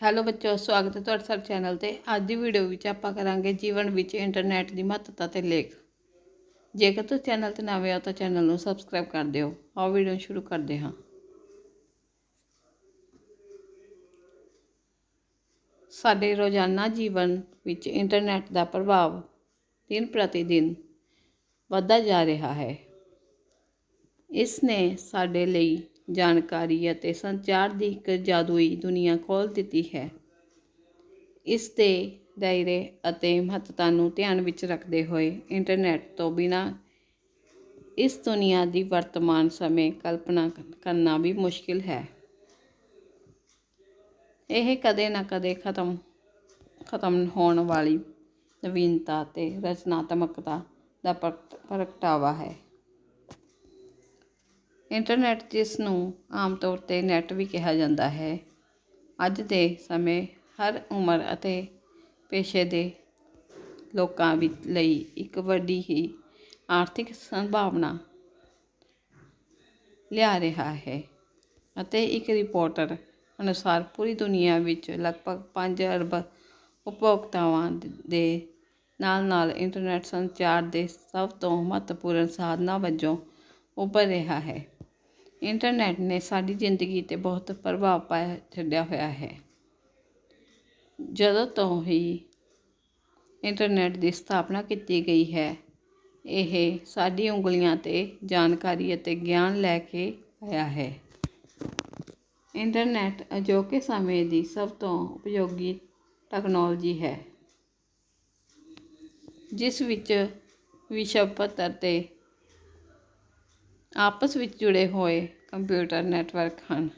Hello ਬੱਚੋ, ਸਵਾਗਤ ਹੈ ਤੁਹਾਡਾ ਸਾਡੇ ਚੈਨਲ ਤੇ। ਅੱਜ ਦੀ ਵੀਡੀਓ ਵਿੱਚ ਆਪਾਂ ਕਰਾਂਗੇ ਜੀਵਨ ਵਿੱਚ ਇੰਟਰਨੈਟ ਦੀ ਮਹੱਤਤਾ ਤੇ ਲੇਖ। ਜੇਕਰ ਤੁਸੀਂ ਚੈਨਲ ਤੇ ਨਵੇਂ ਹੋ ਤਾਂ ਚੈਨਲ ਨੂੰ ਸਬਸਕ੍ਰਾਈਬ ਕਰ ਦਿਓ। ਆਓ ਵੀਡੀਓ ਸ਼ੁਰੂ ਕਰਦੇ ਹਾਂ। ਸਾਡੇ ਰੋਜ਼ਾਨਾ ਜੀਵਨ ਵਿੱਚ ਇੰਟਰਨੈਟ ਦਾ ਪ੍ਰਭਾਵ ਦਿਨ ਪ੍ਰਤੀ ਦਿਨ ਵੱਧਦਾ ਜਾ ਰਿਹਾ ਹੈ। ਇਸ ਨੇ ਸਾਡੇ ਲਈ ਜਾਣਕਾਰੀ ਅਤੇ ਸੰਚਾਰ ਦੀ ਇੱਕ ਜਾਦੂਈ ਦੁਨੀਆ ਖੋਲ੍ਹ ਦਿੱਤੀ ਹੈ। ਇਸ ਦੇ ਦਾਇਰੇ ਅਤੇ ਮਹੱਤਤਾ ਨੂੰ ਧਿਆਨ ਵਿੱਚ ਰੱਖਦੇ ਹੋਏ ਇੰਟਰਨੈਟ ਤੋਂ ਬਿਨਾਂ ਇਸ ਦੁਨੀਆ ਦੀ ਵਰਤਮਾਨ ਸਮੇਂ ਕਲਪਨਾ ਕਰਨਾ ਵੀ ਮੁਸ਼ਕਿਲ ਹੈ। ਇਹ ਕਦੇ ਨਾ ਕਦੇ ਖਤਮ ਖਤਮ ਹੋਣ ਵਾਲੀ ਨਵੀਨਤਾ ਅਤੇ ਰਚਨਾਤਮਕਤਾ ਦਾ ਪ੍ਰਗਟ- ਪ੍ਰਗਟਾਵਾ ਹੈ। ਇੰਟਰਨੈਟ ਜਿਸ ਨੂੰ ਆਮ ਤੌਰ ਤੇ ਨੈੱਟ ਵੀ ਕਿਹਾ ਜਾਂਦਾ ਹੈ, ਅੱਜ ਦੇ ਸਮੇਂ ਹਰ ਉਮਰ ਅਤੇ ਪੇਸ਼ੇ ਦੇ ਲੋਕਾਂ ਵਿੱਚ ਲਈ ਇੱਕ ਵੱਡੀ ਹੀ ਆਰਥਿਕ ਸੰਭਾਵਨਾ ਲਿਆ ਰਿਹਾ ਹੈ ਅਤੇ ਇੱਕ ਰਿਪੋਰਟਰ ਅਨੁਸਾਰ ਪੂਰੀ ਦੁਨੀਆ ਵਿੱਚ ਲਗਭਗ ਪੰਜ ਅਰਬ ਉਪਭੋਗਤਾਵਾਂ ਦੇ ਨਾਲ ਨਾਲ ਇੰਟਰਨੈਟ ਸੰਚਾਰ ਦੇ ਸਭ ਤੋਂ ਮਹੱਤਵਪੂਰਨ ਸਾਧਨਾਂ ਵਜੋਂ ਉੱਭਰ ਰਿਹਾ ਹੈ। ਇੰਟਰਨੈਟ ਨੇ ਸਾਡੀ ਜ਼ਿੰਦਗੀ 'ਤੇ ਬਹੁਤ ਪ੍ਰਭਾਵ ਪਾਇਆ, ਛੱਡਿਆ ਹੋਇਆ ਹੈ। ਜਦੋਂ ਤੋਂ ਹੀ ਇੰਟਰਨੈਟ ਦੀ ਸਥਾਪਨਾ ਕੀਤੀ ਗਈ ਹੈ, ਇਹ ਸਾਡੀ ਉਂਗਲੀਆਂ 'ਤੇ ਜਾਣਕਾਰੀ ਅਤੇ ਗਿਆਨ ਲੈ ਕੇ ਆਇਆ ਹੈ। ਇੰਟਰਨੈਟ ਅਜੋਕੇ ਸਮੇਂ ਦੀ ਸਭ ਤੋਂ ਉਪਯੋਗੀ ਟੈਕਨੋਲੋਜੀ ਹੈ, ਜਿਸ ਵਿੱਚ ਵਿਸ਼ਵ ਪੱਧਰ 'ਤੇ ਆਪਸ ਵਿੱਚ ਜੁੜੇ ਹੋਏ ਕੰਪਿਊਟਰ ਨੈਟਵਰਕ ਹਨ,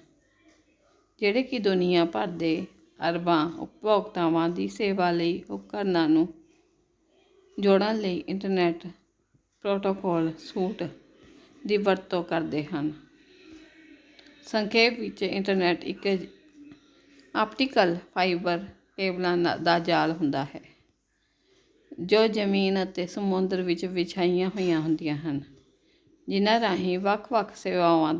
ਜਿਹੜੇ ਕਿ ਦੁਨੀਆ ਭਰ ਦੇ ਅਰਬਾਂ ਉਪਭੋਗਤਾਵਾਂ ਦੀ ਸੇਵਾ ਲਈ ਉਪਕਰਨਾਂ ਨੂੰ ਜੋੜਨ ਲਈ ਇੰਟਰਨੈਟ ਪ੍ਰੋਟੋਕੋਲ ਸੂਟ ਦੀ ਵਰਤੋਂ ਕਰਦੇ ਹਨ। ਸੰਖੇਪ ਵਿੱਚ, ਇੰਟਰਨੈਟ ਇੱਕ ਆਪਟੀਕਲ ਫਾਈਬਰ ਕੇਬਲਾਂ ਨਾ- ਦਾ ਜਾਲ ਹੁੰਦਾ ਹੈ, ਜੋ ਜ਼ਮੀਨ ਅਤੇ ਸਮੁੰਦਰ ਵਿੱਚ ਵਿਛਾਈਆਂ ਹੋਈਆਂ ਹੁੰਦੀਆਂ ਹਨ, ਜਿਨ੍ਹਾਂ ਰਾਹੀਂ ਵੱਖ-ਵੱਖ ਸੇਵਾਵਾਂ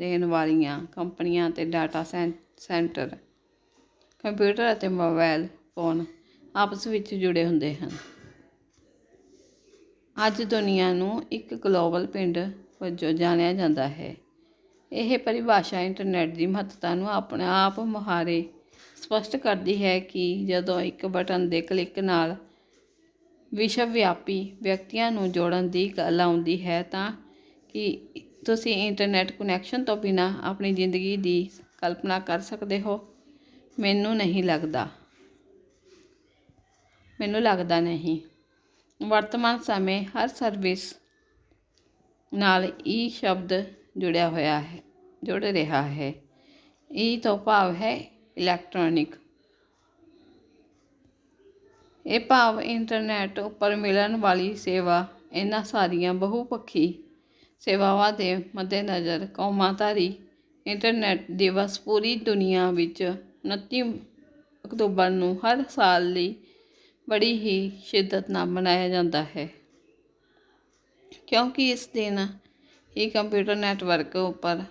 ਦੇਣ ਵਾਲੀਆਂ ਕੰਪਨੀਆਂ ਅਤੇ ਡਾਟਾ ਸੈਂ- ਸੈਂਟਰ ਕੰਪਿਊਟਰ ਅਤੇ ਮੋਬਾਇਲ ਫੋਨ ਆਪਸ ਵਿੱਚ ਜੁੜੇ ਹੁੰਦੇ ਹਨ। ਅੱਜ ਦੁਨੀਆ ਨੂੰ ਇੱਕ ਗਲੋਬਲ ਪਿੰਡ ਵਜੋਂ ਜਾਣਿਆ ਜਾਂਦਾ ਹੈ। ਇਹ ਪਰਿਭਾਸ਼ਾ ਇੰਟਰਨੈਟ ਦੀ ਮਹੱਤਤਾ ਨੂੰ ਆਪਣੇ ਆਪ ਮੁਹਾਰੇ ਸਪਸ਼ਟ ਕਰਦੀ ਹੈ ਕਿ ਜਦੋਂ ਇੱਕ ਬਟਨ ਦੇ ਕਲਿੱਕ ਨਾਲ ਵਿਸ਼ਵ ਵਿਆਪੀ ਵਿਅਕਤੀਆਂ ਨੂੰ ਜੋੜਨ ਦੀ ਗੱਲ ਆਉਂਦੀ ਹੈ ਤਾਂ ਕੀ ਤੁਸੀਂ ਇੰਟਰਨੈਟ ਕੁਨੈਕਸ਼ਨ ਤੋਂ ਬਿਨਾਂ ਆਪਣੀ ਜ਼ਿੰਦਗੀ ਦੀ ਕਲਪਨਾ ਕਰ ਸਕਦੇ ਹੋ? ਮੈਨੂੰ ਨਹੀਂ ਲੱਗਦਾ। ਮੈਨੂੰ ਲੱਗਦਾ ਨਹੀਂ। ਵਰਤਮਾਨ ਸਮੇਂ ਹਰ ਸਰਵਿਸ ਨਾਲ ਈ ਸ਼ਬਦ ਜੁੜਿਆ ਹੋਇਆ ਹੈ, ਜੁੜ ਰਿਹਾ ਹੈ। ਈ ਤੋਂ ਭਾਵ ਹੈ ਇਲੈਕਟ੍ਰੋਨਿਕ। ਇਹ ਭਾਵ ਇੰਟਰਨੈਟ ਉੱਪਰ ਮਿਲਣ ਵਾਲੀ ਸੇਵਾ ਇਹਨਾਂ ਸਾਰੀਆਂ ਬਹੁਪੱਖੀ ਸੇਵਾਵਾਂ ਦੇ ਮੱਦੇਨਜ਼ਰ ਕੌਮਾਂਤਰੀ ਇੰਟਰਨੈਟ ਦਿਵਸ ਪੂਰੀ ਦੁਨੀਆ ਵਿੱਚ 29 ਅਕਤੂਬਰ ਨੂੰ ਹਰ ਸਾਲ ਲਈ ਬੜੀ ਹੀ ਸ਼ਿੱਦਤ ਨਾਲ ਮਨਾਇਆ ਜਾਂਦਾ ਹੈ। ਕਿਉਂਕਿ ਇਸ ਦਿਨ ਹੀ ਕੰਪਿਊਟਰ ਨੈੱਟਵਰਕ ਉੱਪਰ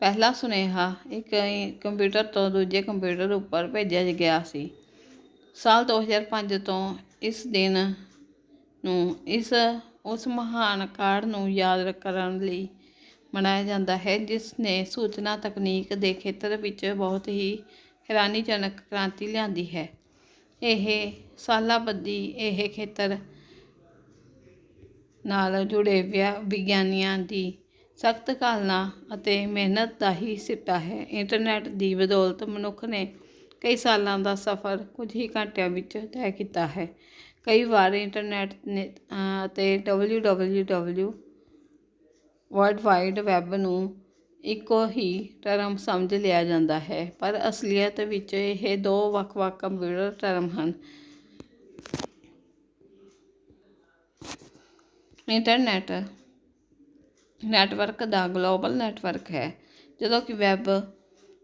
ਪਹਿਲਾ ਸੁਨੇਹਾ ਇੱਕ ਕੰਪਿਊਟਰ ਤੋਂ ਦੂਜੇ ਕੰਪਿਊਟਰ ਉੱਪਰ ਭੇਜਿਆ ਗਿਆ ਸੀ। ਸਾਲ 2005 ਤੋਂ ਇਸ ਦਿਨ ਨੂੰ ਇਸ ਉਸ ਮਹਾਨ ਕਾਢ ਨੂੰ ਯਾਦ ਕਰਨ ਲਈ ਮਨਾਇਆ ਜਾਂਦਾ ਹੈ, ਜਿਸ ਨੇ ਸੂਚਨਾ ਤਕਨੀਕ ਦੇ ਖੇਤਰ ਵਿੱਚ ਬਹੁਤ ਹੀ ਹੈਰਾਨੀਜਨਕ ਕ੍ਰਾਂਤੀ ਲਿਆਂਦੀ ਹੈ। ਇਹ ਸਾਲਾਬੱਧੀ ਇਹ ਖੇਤਰ ਨਾਲ ਜੁੜੇ ਵਿਆ- ਵਿਗਿਆਨੀਆਂ ਦੀ ਸਖਤ ਘਾਲਣਾ ਅਤੇ ਮਿਹਨਤ ਦਾ ਹੀ ਸਿੱਟਾ ਹੈ। ਇੰਟਰਨੈਟ ਦੀ ਬਦੌਲਤ ਮਨੁੱਖ ਨੇ ਕਈ ਸਾਲਾਂ ਦਾ ਸਫ਼ਰ ਕੁਝ ਹੀ ਘੰਟਿਆਂ ਵਿੱਚ ਤੈਅ ਕੀਤਾ ਹੈ। ਕਈ ਵਾਰ ਇੰਟਰਨੈਟ ਨੇ ਅਤੇ ਅ, ਅਤੇ www ਵਰਲਡ ਵਾਈਡ ਵੈੱਬ ਨੂੰ ਇੱਕੋ ਹੀ ਟਰਮ ਸਮਝ ਲਿਆ ਜਾਂਦਾ ਹੈ ਪਰ ਅਸਲੀਅਤ ਵਿੱਚ ਇਹ ਦੋ ਵੱਖ-ਵੱਖ ਕੰਪਿਊਟਰ ਟਰਮ ਹਨ। ਇੰਟਰਨੈਟ ਨੈਟਵਰਕ ਦਾ ਗਲੋਬਲ ਨੈਟਵਰਕ ਹੈ ਜਦੋਂ ਕਿ ਵੈੱਬ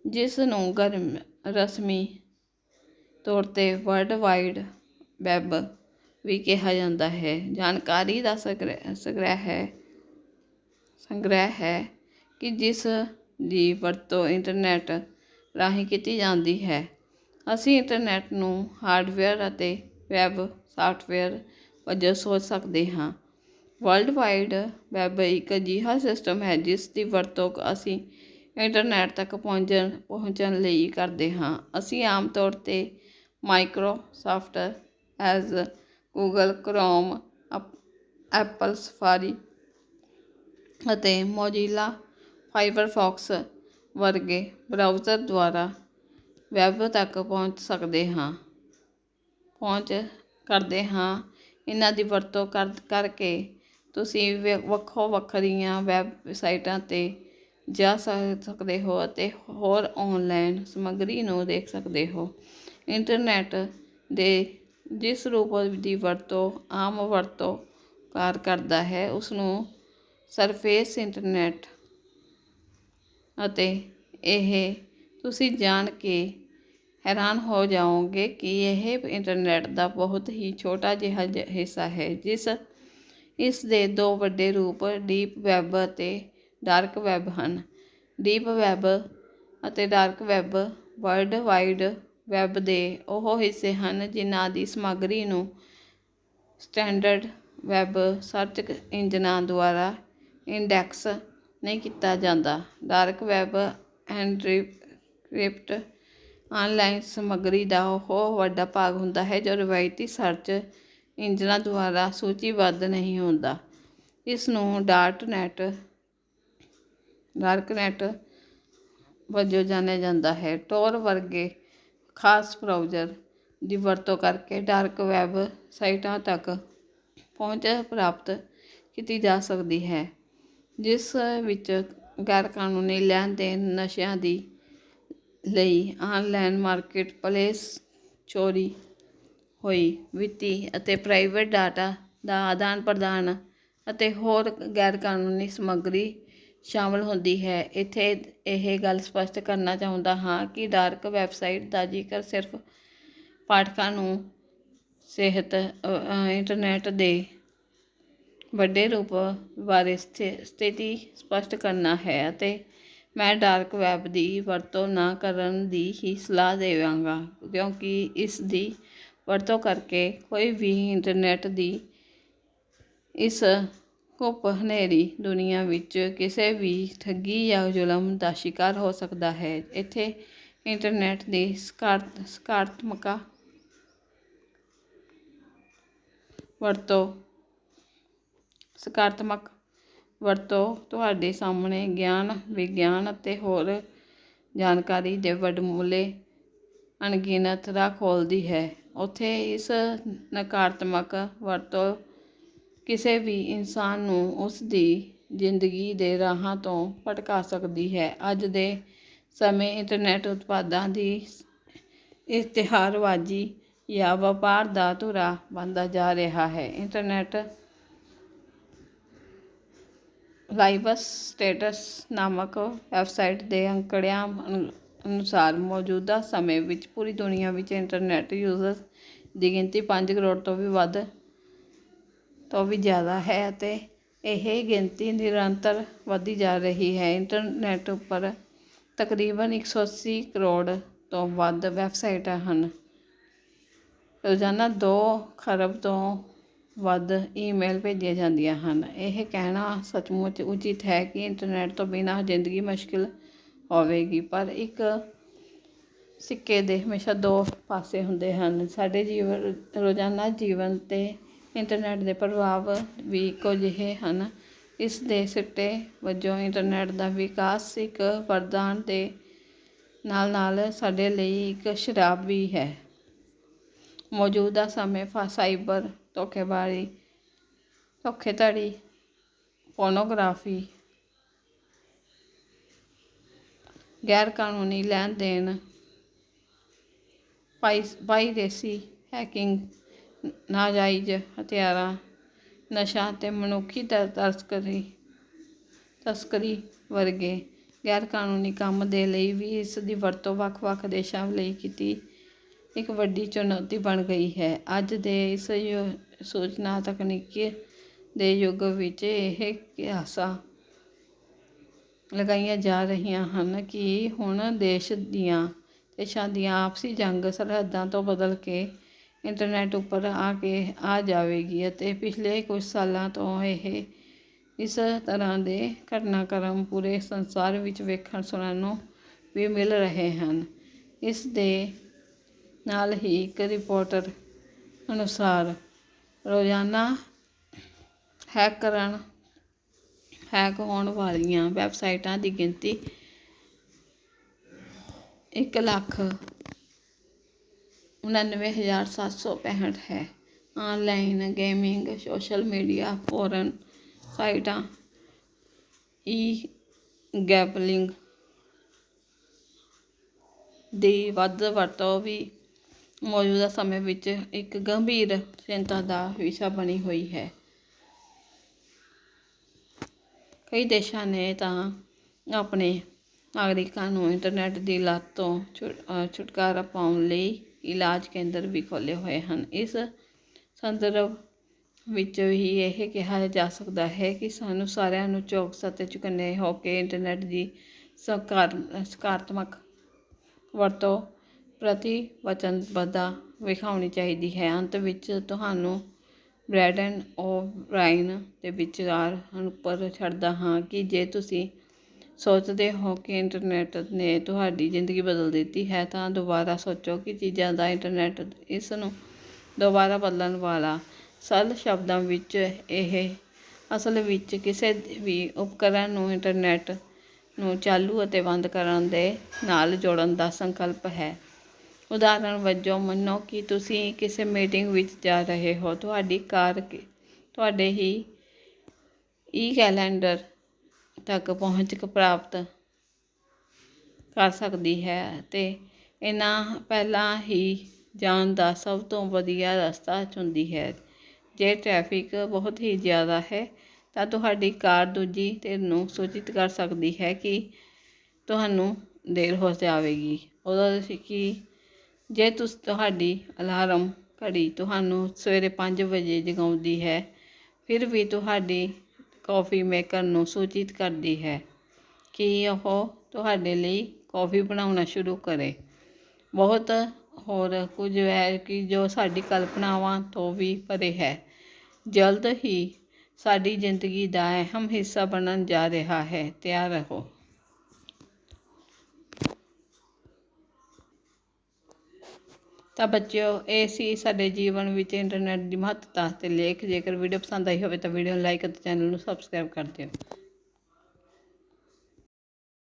ਜਿਸ ਨੂੰ ਗਰਮ ਰਸਮੀ ਤੌਰ ਤੇ ਵਰਲਡ ਵਾਈਡ ਵੈੱਬ ਵੀ ਕਿਹਾ ਜਾਂਦਾ ਹੈ। ਜਾਣਕਾਰੀ ਦਾ ਸੰਗ੍ਰਹਿ ਸੰਗ੍ਰਹਿ ਹੈ ਸੰਗ੍ਰਹਿ ਹੈ ਕਿ ਜਿਸ ਦੀ ਵਰਤੋਂ ਇੰਟਰਨੈਟ ਰਾਹੀਂ ਕੀਤੀ ਜਾਂਦੀ ਹੈ। ਅਸੀਂ ਇੰਟਰਨੈੱਟ ਨੂੰ ਹਾਰਡਵੇਅਰ ਅਤੇ ਵੈੱਬ ਸਾਫਟਵੇਅਰ ਵਜੋਂ ਸੋਚ ਸਕਦੇ ਹਾਂ। ਵਰਲਡ ਵਾਈਡ ਵੈੱਬ ਇੱਕ ਅਜਿਹਾ ਸਿਸਟਮ ਹੈ ਜਿਸ ਦੀ ਵਰਤੋਂ ਅਸੀਂ ਇੰਟਰਨੈੱਟ ਤੱਕ ਪਹੁੰਚਣ ਪਹੁੰਚਣ ਲਈ ਕਰਦੇ ਹਾਂ। ਅਸੀਂ ਆਮ ਤੌਰ 'ਤੇ Microsoft Edge Google Chrome Apple Safari ਅਤੇ ਮੋਜ਼ੀਲਾ ਫਾਇਰਫੌਕਸ ਵਰਗੇ ਬਰਾਊਜ਼ਰ ਦੁਆਰਾ ਵੈੱਬ ਤੱਕ ਪਹੁੰਚ ਸਕਦੇ ਹਾਂ। ਪਹੁੰਚ ਕਰਦੇ ਹਾਂ। ਇਹਨਾਂ ਦੀ ਵਰਤੋਂ ਕਰ, ਕਰਕੇ ਤੁਸੀਂ ਵ, ਵੱਖੋ ਵੱਖਰੀਆਂ ਵੈੱਬਸਾਈਟਾਂ 'ਤੇ ਜਾ ਸਕਦੇ ਹੋ ਅਤੇ ਹੋਰ ਔਨਲਾਈਨ ਸਮੱਗਰੀ ਨੂੰ ਦੇਖ ਸਕਦੇ ਹੋ। ਇੰਟਰਨੈੱਟ ਦੇ ਜਿਸ ਰੂਪ ਦੀ ਵਰਤੋਂ ਆਮ ਵਰਤੋਂ ਕਾਰ ਕਰਦਾ ਹੈ ਉਸ ਨੂੰ ਸਰਫੇਸ ਇੰਟਰਨੈੱਟ ਅਤੇ ਇਹ ਤੁਸੀਂ ਜਾਣ ਕੇ ਹੈਰਾਨ ਹੋ ਜਾਓਗੇ ਕਿ ਇਹ ਇੰਟਰਨੈੱਟ ਦਾ ਬਹੁਤ ਹੀ ਛੋਟਾ ਜਿਹਾ ਜ- ਹਿੱਸਾ ਹੈ, ਜਿਸ, ਇਸ ਦੇ ਦੋ ਵੱਡੇ ਰੂਪ ਡੀਪ ਵੈਬ ਅਤੇ ਡਾਰਕ ਵੈਬ ਹਨ। ਡੀਪ ਵੈਬ ਅਤੇ dark web world wide web ਦੇ ਉਹ ਹਿੱਸੇ ਹਨ ਜਿਨ੍ਹਾਂ ਦੀ ਸਮੱਗਰੀ ਨੂੰ ਸਟੈਂਡਰਡ ਵੈੱਬ ਸਰਚ ਇੰਜਨਾਂ ਦੁਆਰਾ ਇੰਡੈਕਸ ਨਹੀਂ ਕੀਤਾ ਜਾਂਦਾ। ਡਾਰਕ ਵੈੱਬ ਐਨਕ੍ਰਿਪਟ ਆਨਲਾਈਨ ਸਮੱਗਰੀ ਦਾ ਉਹ ਵੱਡਾ ਭਾਗ ਹੁੰਦਾ ਹੈ ਜੋ ਰਵਾਇਤੀ ਸਰਚ ਇੰਜਨਾਂ ਦੁਆਰਾ ਸੂਚੀਬੱਧ ਨਹੀਂ ਹੁੰਦਾ। ਇਸ ਨੂੰ ਡਾਰਕ ਨੈੱਟ ਡਾਰਕ ਨੈੱਟ ਵਜੋਂ ਜਾਣਿਆ ਜਾਂਦਾ ਹੈ। ਟੋਰ ਵਰਗੇ ਖਾਸ ਬਰਾਊਜ਼ਰ ਦੀ ਵਰਤੋਂ ਕਰਕੇ ਡਾਰਕ ਵੈੱਬ ਸਾਈਟਾਂ ਤੱਕ ਪਹੁੰਚ ਪ੍ਰਾਪਤ ਕੀਤੀ ਜਾ ਸਕਦੀ ਹੈ, ਜਿਸ ਵਿੱਚ ਗੈਰ ਕਾਨੂੰਨੀ ਲੈਣ ਦੇਣ ਨਸ਼ਿਆਂ ਦੀ ਲਈ ਆਨਲਾਈਨ ਮਾਰਕੀਟ ਪਲੇਸ ਚੋਰੀ ਹੋਈ, ਵਿੱਤੀ ਅਤੇ ਪ੍ਰਾਈਵੇਟ ਡਾਟਾ ਦਾ ਆਦਾਨ ਪ੍ਰਦਾਨ ਅਤੇ ਹੋਰ ਗੈਰ ਕਾਨੂੰਨੀ ਸਮੱਗਰੀ ਸ਼ਾਮਲ ਹੁੰਦੀ ਹੈ। ਇੱਥੇ ਇਹ ਗੱਲ ਸਪਸ਼ਟ ਕਰਨਾ ਚਾਹੁੰਦਾ ਹਾਂ ਕਿ ਡਾਰਕ ਵੈਬਸਾਈਟ ਦਾ ਜ਼ਿਕਰ ਸਿਰਫ ਪਾਠਕਾਂ ਨੂੰ ਸਿਹਤ ਇੰਟਰਨੈੱਟ ਦੇ ਵੱਡੇ ਰੂਪ ਬਾਰੇ ਸਥਿ- ਸਥਿਤੀ ਸਪਸ਼ਟ ਕਰਨਾ ਹੈ ਅਤੇ ਮੈਂ ਡਾਰਕ ਵੈਬ ਦੀ ਵਰਤੋਂ ਨਾ ਕਰਨ ਦੀ ਹੀ ਸਲਾਹ ਦੇਵਾਂਗਾ, ਕਿਉਂਕਿ ਇਸ ਦੀ ਵਰਤੋਂ ਕਰਕੇ ਕੋਈ ਵੀ ਇੰਟਰਨੈੱਟ ਦੀ ਇਸ ਘੁੱਪ ਹਨੇਰੀ ਦੁਨੀਆ ਵਿੱਚ ਕਿਸੇ ਵੀ ਠੱਗੀ ਜਾਂ ਜ਼ੁਲਮ ਦਾ ਸ਼ਿਕਾਰ ਹੋ ਸਕਦਾ ਹੈ। ਇੱਥੇ ਇੰਟਰਨੈੱਟ ਦੀ ਸਕਾਰਾਤ, ਸਕਾਰਾਤਮਕ ਵਰਤੋਂ ਸਕਾਰਾਤਮਕ ਵਰਤੋਂ ਤੁਹਾਡੇ ਸਾਹਮਣੇ ਗਿਆਨ, ਵਿਗਿਆਨ ਅਤੇ ਹੋਰ ਜਾਣਕਾਰੀ ਦੇ ਵਡਮੁੱਲੇ ਅਣਗਿਣਤ ਰਾਹ ਖੋਲ੍ਹਦੀ ਹੈ। ਉੱਥੇ ਇਸ ਨਕਾਰਾਤਮਕ ਵਰਤੋਂ ਕਿਸੇ ਵੀ ਇਨਸਾਨ ਨੂੰ ਉਸ ਦੀ ਜ਼ਿੰਦਗੀ ਦੇ ਰਾਹਾਂ ਤੋਂ ਭਟਕਾ ਸਕਦੀ ਹੈ। ਅੱਜ ਦੇ ਸਮੇਂ ਇੰਟਰਨੈਟ ਉਤਪਾਦਾਂ ਦੀ ਇਸ਼ਤਿਹਾਰਬਾਜ਼ੀ ਜਾਂ ਵਪਾਰ ਦਾ ਧੁਰਾ ਬਣਦਾ ਜਾ ਰਿਹਾ ਹੈ। ਇੰਟਰਨੈੱਟ ਲਾਈਵਸ ਸਟੇਟਸ ਨਾਮਕ ਵੈਬਸਾਈਟ ਦੇ ਅੰਕੜਿਆਂ ਅਨੁ- ਅਨੁਸਾਰ ਮੌਜੂਦਾ ਸਮੇਂ ਵਿੱਚ ਪੂਰੀ ਦੁਨੀਆ ਵਿੱਚ ਇੰਟਰਨੈੱਟ ਯੂਜ਼ਰਸ ਦੀ ਗਿਣਤੀ ਪੰਜ ਕਰੋੜ ਤੋਂ ਵੀ ਵੱਧ ਤੋਂ ਵੀ ਜ਼ਿਆਦਾ ਹੈ ਅਤੇ ਇਹ ਗਿਣਤੀ ਨਿਰੰਤਰ ਵਧਦੀ ਜਾ ਰਹੀ ਹੈ। ਇੰਟਰਨੈੱਟ ਉੱਪਰ ਤਕਰੀਬਨ ਇੱਕ ਸੌ ਅੱਸੀ ਕਰੋੜ ਤੋਂ ਵੱਧ ਵੈਬਸਾਈਟਾਂ ਹਨ। ਰੋਜ਼ਾਨਾ ਦੋ ਖਰਬ ਤੋਂ ਵੱਧ ਈਮੇਲ ਭੇਜੀਆਂ ਜਾਂਦੀਆਂ ਹਨ। ਇਹ ਕਹਿਣਾ ਸੱਚਮੁੱਚ ਉਚਿਤ ਹੈ ਕਿ ਇੰਟਰਨੈੱਟ ਤੋਂ ਬਿਨਾਂ ਜ਼ਿੰਦਗੀ ਮੁਸ਼ਕਿਲ ਹੋਵੇਗੀ, ਪਰ ਇੱਕ ਸਿੱਕੇ ਦੇ ਹਮੇਸ਼ਾ ਦੋ ਪਾਸੇ ਹੁੰਦੇ ਹਨ। ਸਾਡੇ ਜੀਵਨ, ਰੋਜ਼ਾਨਾ ਜੀਵਨ 'ਤੇ ਇੰਟਰਨੈੱਟ ਦੇ ਪ੍ਰਭਾਵ ਵੀ ਇੱਕੋ ਜਿਹੇ ਹਨ। ਇਸ ਦੇ ਸਿੱਟੇ ਵਜੋਂ ਇੰਟਰਨੈਟ ਦਾ ਵਿਕਾਸ ਇੱਕ ਵਰਦਾਨ ਦੇ ਨਾਲ ਨਾਲ ਸਾਡੇ ਲਈ ਇੱਕ ਸ਼ਰਾਪ ਵੀ ਹੈ। ਮੌਜੂਦਾ ਸਮੇਂ ਫਾ, ਸਾਈਬਰ ਧੋਖੇਬਾਜ਼ੀ, ਧੋਖੇਧੜੀ, ਪੋਰਨੋਗ੍ਰਾਫੀ ਗੈਰ ਕਾਨੂੰਨੀ ਲੈਣ ਦੇਣ ਪਾਈ, ਪਾਈਰੇਸੀ, ਹੈਕਿੰਗ ਨਾਜਾਇਜ਼ ਹਥਿਆਰਾਂ, ਨਸ਼ਾ ਅਤੇ ਮਨੁੱਖੀ ਤ- ਤਸਕਰੀ ਤਸਕਰੀ ਵਰਗੇ ਗੈਰ ਕਾਨੂੰਨੀ ਕੰਮ ਦੇ ਲਈ ਵੀ ਇਸ ਦੀ ਵਰਤੋਂ ਵੱਖ-ਵੱਖ ਦੇਸ਼ਾਂ ਲਈ ਕੀਤੀ ਇੱਕ ਵੱਡੀ ਚੁਣੌਤੀ ਬਣ ਗਈ ਹੈ। ਅੱਜ ਦੇ ਇਸ ਯੁ- ਸੂਚਨਾ ਤਕਨੀਕੀ ਦੇ ਯੁੱਗ ਵਿੱਚ ਇਹ ਕਿਆਸਾ ਲਗਾਈਆਂ ਜਾ ਰਹੀਆਂ ਹਨ ਕਿ ਹੁਣ ਦੇਸ਼ ਦੀਆਂ, ਦੇਸ਼ਾਂ ਦੀਆਂ ਆਪਸੀ ਜੰਗ ਸਰਹੱਦਾਂ ਤੋਂ ਬਦਲ ਕੇ ਇੰਟਰਨੈਟ ਉੱਪਰ ਆ ਕੇ ਆ ਜਾਵੇਗੀ ਅਤੇ ਪਿਛਲੇ ਕੁਝ ਸਾਲਾਂ ਤੋਂ ਇਹ ਇਸ ਤਰ੍ਹਾਂ ਦੇ ਘਟਨਾਕ੍ਰਮ ਪੂਰੇ ਸੰਸਾਰ ਵਿੱਚ ਵੇਖਣ ਸੁਣਨ ਨੂੰ ਵੀ ਮਿਲ ਰਹੇ ਹਨ। ਇਸ ਦੇ ਨਾਲ ਹੀ ਇੱਕ ਰਿਪੋਰਟਰ ਅਨੁਸਾਰ ਰੋਜ਼ਾਨਾ ਹੈਕ ਕਰਨ ਹੈਕ ਹੋਣ ਵਾਲੀਆਂ ਵੈਬਸਾਈਟਾਂ ਦੀ ਗਿਣਤੀ ਇੱਕ ਲੱਖ ਉਣਾਨਵੇਂ ਹਜ਼ਾਰ ਸੱਤ ਸੌ ਪੈਂਹਠ ਹੈ। Online gaming social media porn ਸਾਈਟਾਂ ਈ ਗੈਪਲਿੰਗ ਦੀ ਵੱਧ ਵਰਤੋਂ ਵੀ ਮੌਜੂਦਾ ਸਮੇਂ ਵਿੱਚ ਇੱਕ ਗੰਭੀਰ ਚਿੰਤਾ ਦਾ ਵਿਸ਼ਾ ਬਣੀ ਹੋਈ ਹੈ। ਕਈ ਦੇਸ਼ਾਂ ਨੇ ਤਾਂ ਆਪਣੇ ਨਾਗਰਿਕਾਂ ਨੂੰ ਇੰਟਰਨੈਟ ਦੀ ਲਤ ਤੋਂ ਛੁ- ਛੁਟਕਾਰਾ ਪਾਉਣ ਲਈ ਇਲਾਜ ਕੇਂਦਰ ਵੀ ਖੋਲ੍ਹੇ ਹੋਏ ਹਨ। ਇਸ ਸੰਦਰਭ ਵਿੱਚ ਹੀ ਇਹ ਕਿਹਾ ਜਾ ਸਕਦਾ ਹੈ ਕਿ ਸਾਨੂੰ ਸਾਰਿਆਂ ਨੂੰ ਚੌਕਸ ਅਤੇ ਚੁਕੰਨੇ ਹੋ ਕੇ ਇੰਟਰਨੈਟ ਦੀ ਸਕਾਰ, ਸਕਾਰਾਤਮਕ ਵਰਤੋਂ ਪ੍ਰਤੀ ਵਚਨਬੱਧਤਾ ਵਿਖਾਉਣੀ ਚਾਹੀਦੀ ਹੈ। ਅੰਤ ਵਿੱਚ ਤੁਹਾਨੂੰ ਬ੍ਰੈਡਨ ਓਬਰਾਇਨ ਦੇ ਵਿਚਾਰ ਉੱਪਰ ਛੱਡਦਾ ਹਾਂ ਕਿ ਜੇ ਤੁਸੀਂ ਸੋਚਦੇ ਹੋ ਕਿ ਇੰਟਰਨੈਟ ਨੇ ਤੁਹਾਡੀ ਜ਼ਿੰਦਗੀ ਬਦਲ ਦਿੱਤੀ ਹੈ, ਤਾਂ ਦੁਬਾਰਾ ਸੋਚੋ ਕਿ ਚੀਜ਼ਾਂ ਦਾ ਇੰਟਰਨੈੱਟ ਇਸ ਨੂੰ ਦੁਬਾਰਾ ਬਦਲਣ ਵਾਲਾ ਸਰਲ ਸ਼ਬਦਾਂ ਵਿੱਚ ਇਹ ਅਸਲ ਵਿੱਚ ਕਿਸੇ ਵੀ ਉਪਕਰਨ ਨੂੰ ਇੰਟਰਨੈੱਟ ਨੂੰ ਚਾਲੂ ਅਤੇ ਬੰਦ ਕਰਨ ਦੇ ਨਾਲ ਜੋੜਨ ਦਾ ਸੰਕਲਪ ਹੈ। ਉਦਾਹਰਣ ਵਜੋਂ ਮੰਨੋ ਕਿ ਤੁਸੀਂ ਕਿਸੇ ਮੀਟਿੰਗ ਵਿੱਚ ਜਾ ਰਹੇ ਹੋ, ਤੁਹਾਡੀ ਕਾਰ ਤੁਹਾਡੇ ਹੀ ਈ ਕੈਲੰਡਰ ਤੱਕ ਪਹੁੰਚ ਪ੍ਰਾਪਤ ਕਰ ਸਕਦੀ ਹੈ ਅਤੇ ਇਹਨਾਂ ਪਹਿਲਾਂ ਹੀ ਜਾਣ ਦਾ ਸਭ ਤੋਂ ਵਧੀਆ ਰਸਤਾ ਚੁਣਦੀ ਹੈ। ਜੇ ਟ੍ਰੈਫਿਕ ਬਹੁਤ ਹੀ ਜ਼ਿਆਦਾ ਹੈ, ਤਾਂ ਤੁਹਾਡੀ ਕਾਰ ਦੂਜੀ ਧਿਰ ਨੂੰ ਸੂਚਿਤ ਕਰ ਸਕਦੀ ਹੈ ਕਿ ਤੁਹਾਨੂੰ ਦੇਰ ਹੋ ਜਾਵੇਗੀ। ਉਦੋਂ ਤੁਸੀਂ ਕਿ ਜੇ ਤੁਸ, ਤੁਹਾਡੀ ਅਲਾਰਮ ਘੜੀ ਤੁਹਾਨੂੰ ਸਵੇਰੇ ਪੰਜ ਵਜੇ ਜਗਾਉਂਦੀ ਹੈ, ਫਿਰ ਵੀ ਤੁਹਾਡੀ ਕੌਫੀ ਮੇਕਰ ਨੂੰ ਸੂਚਿਤ ਕਰਦੀ ਹੈ ਕਿ ਉਹ ਤੁਹਾਡੇ ਲਈ ਕੌਫੀ ਬਣਾਉਣਾ ਸ਼ੁਰੂ ਕਰੇ। ਬਹੁਤ ਹੋਰ ਕੁਝ ਹੈ ਕਿ ਜੋ ਸਾਡੀ ਕਲਪਨਾਵਾਂ ਤੋਂ ਵੀ ਪਰੇ ਹੈ। ਜਲਦ ਹੀ ਸਾਡੀ ਜ਼ਿੰਦਗੀ ਦਾ ਅਹਿਮ ਹਿੱਸਾ ਬਣਨ ਜਾ ਰਿਹਾ ਹੈ। ਤਿਆਰ ਰਹੋ। ਤਾਂ ਬੱਚਿਓ, ਇਹ ਸੀ ਸਾਡੇ ਜੀਵਨ ਵਿੱਚ ਇੰਟਰਨੈਟ ਦੀ ਮਹੱਤਤਾ ਤੇ ਲੇਖ। ਜੇਕਰ ਵੀਡੀਓ ਪਸੰਦ ਆਈ ਹੋਵੇ ਤਾਂ ਵੀਡੀਓ ਨੂੰ ਲਾਈਕ ਅਤੇ ਚੈਨਲ ਨੂੰ ਸਬਸਕ੍ਰਾਈਬ ਕਰ ਦਿਓ।